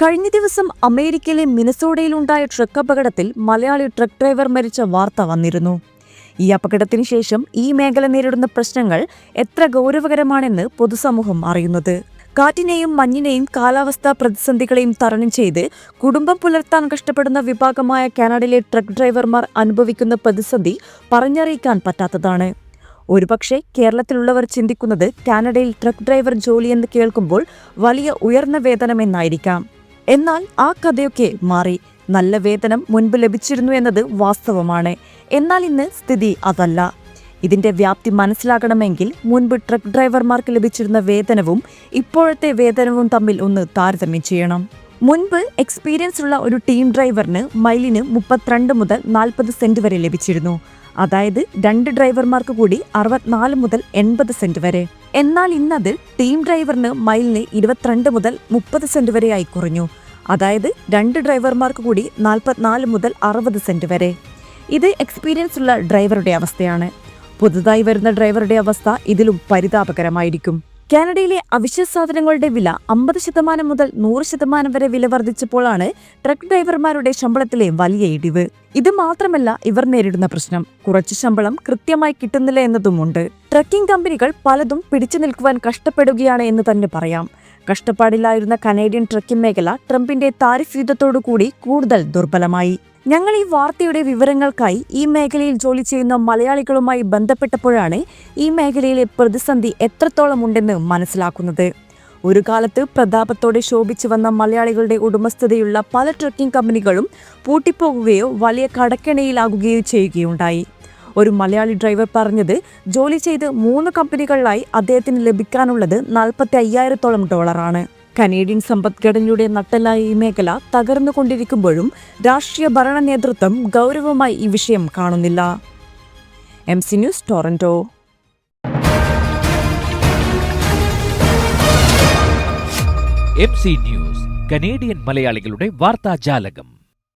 കഴിഞ്ഞ ദിവസം അമേരിക്കയിലെ മിനസോഡയിലുണ്ടായ ട്രക്ക് അപകടത്തിൽ മലയാളി ട്രക്ക് ഡ്രൈവർ മരിച്ച വാർത്ത വന്നിരുന്നു. ഈ അപകടത്തിന് ശേഷം ഈ മേഖല നേരിടുന്ന പ്രശ്നങ്ങൾ എത്ര ഗൗരവകരമാണെന്ന് പൊതുസമൂഹം അറിയുന്നത്. കാറ്റിനെയും മഞ്ഞിനെയും കാലാവസ്ഥാ പ്രതിസന്ധികളെയും തരണം ചെയ്ത് കുടുംബം പുലർത്താൻ കഷ്ടപ്പെടുന്ന വിഭാഗമായ കാനഡയിലെ ട്രക്ക് ഡ്രൈവർമാർ അനുഭവിക്കുന്ന പ്രതിസന്ധി പറഞ്ഞറിയിക്കാൻ പറ്റാത്തതാണ്. ഒരുപക്ഷെ കേരളത്തിലുള്ളവർ ചിന്തിക്കുന്നത് കാനഡയിൽ ട്രക്ക് ഡ്രൈവർ ജോലിയെന്ന് കേൾക്കുമ്പോൾ വലിയ ഉയർന്ന വേതനമെന്നായിരിക്കാം എന്നാൽ ആ കഥയൊക്കെ മാറി. നല്ല വേതനം മുൻപ് ലഭിച്ചിരുന്നു എന്നത് വാസ്തവമാണ്. എന്നാൽ ഇന്ന് സ്ഥിതി അതല്ല. ഇതിന്റെ വ്യാപ്തി മനസ്സിലാകണമെങ്കിൽ മുൻപ് ട്രക്ക് ഡ്രൈവർമാർക്ക് ലഭിച്ചിരുന്ന വേതനവും ഇപ്പോഴത്തെ വേതനവും തമ്മിൽ ഒന്ന് താരതമ്യം ചെയ്യണം. മുൻപ് എക്സ്പീരിയൻസ് ഉള്ള ഒരു ടീം ഡ്രൈവറിന് മൈലിന് മുപ്പത്തിരണ്ട് മുതൽ നാൽപ്പത് സെന്റ് വരെ ലഭിച്ചിരുന്നു. അതായത് രണ്ട് ഡ്രൈവർമാർക്ക് കൂടി അറുപത്തിനാല് മുതൽ എൺപത് സെന്റ് വരെ. എന്നാൽ ഇന്നത് ടീം ഡ്രൈവറിന് മൈലിന് ഇരുപത്തിരണ്ട് മുതൽ മുപ്പത് സെന്റ് വരെയായി കുറഞ്ഞു. അതായത് രണ്ട് ഡ്രൈവർമാർക്ക് കൂടി നാൽപ്പത്തിനാല് മുതൽ അറുപത് സെന്റ് വരെ. ഇത് എക്സ്പീരിയൻസ് ഉള്ള ഡ്രൈവറുടെ അവസ്ഥയാണ്. പുതുതായി വരുന്ന ഡ്രൈവറുടെ അവസ്ഥ ഇതിലും പരിതാപകരമായിരിക്കും. കാനഡയിലെ അവശ്യ സാധനങ്ങളുടെ വില അമ്പത് ശതമാനം മുതൽ നൂറ് ശതമാനം വരെ വില വർദ്ധിച്ചപ്പോഴാണ് ട്രക്ക് ഡ്രൈവർമാരുടെ ശമ്പളത്തിലെ വലിയ ഇടിവ്. ഇത് മാത്രമല്ല ഇവർ നേരിടുന്ന പ്രശ്നം. കുറച്ച് ശമ്പളം കൃത്യമായി കിട്ടുന്നില്ല എന്നതുമുണ്ട്. ട്രക്കിംഗ് കമ്പനികൾ പലതും പിടിച്ചു നിൽക്കുവാൻ കഷ്ടപ്പെടുകയാണ് എന്ന് തന്നെ പറയാം. കഷ്ടപ്പാടിലായിരുന്ന കനേഡിയൻ ട്രക്കിംഗ് മേഖല ട്രംപിന്റെ താരിഫ് യുദ്ധത്തോടുകൂടി കൂടുതൽ ദുർബലമായി. ഞങ്ങൾ ഈ വാർത്തയുടെ വിവരങ്ങൾക്കായി ഈ മേഖലയിൽ ജോലി ചെയ്യുന്ന മലയാളികളുമായി ബന്ധപ്പെട്ടപ്പോഴാണ് ഈ മേഖലയിലെ പ്രതിസന്ധി എത്രത്തോളം ഉണ്ടെന്ന് മനസ്സിലാക്കുന്നത്. ഒരു കാലത്ത് പ്രതാപത്തോടെ ശോഭിച്ചു വന്ന മലയാളികളുടെ ഉടമസ്ഥതയുള്ള പല ട്രക്കിംഗ് കമ്പനികളും പൂട്ടിപ്പോകുകയോ വലിയ കടക്കെണിയിലാകുകയോ ചെയ്യുകയുണ്ടായി. ഒരു മലയാളി ഡ്രൈവർ പറഞ്ഞത് ജോലി ചെയ്ത് മൂന്ന് കമ്പനികളിലായി അദ്ദേഹത്തിന് ലഭിക്കാനുള്ളത് നാൽപ്പത്തി അയ്യായിരത്തോളം ഡോളറാണ് കനേഡിയൻ സമ്പദ്ഘടനയുടെ നട്ടലായ ഈ മേഖല തകർന്നുകൊണ്ടിരിക്കുമ്പോഴും രാഷ്ട്രീയ ഭരണ നേതൃത്വം ഗൗരവമായി ഈ വിഷയം കാണുന്നില്ല. M C news Toronto. M C news Canadian മലയാളികളുടെ വാർത്താജാലകം.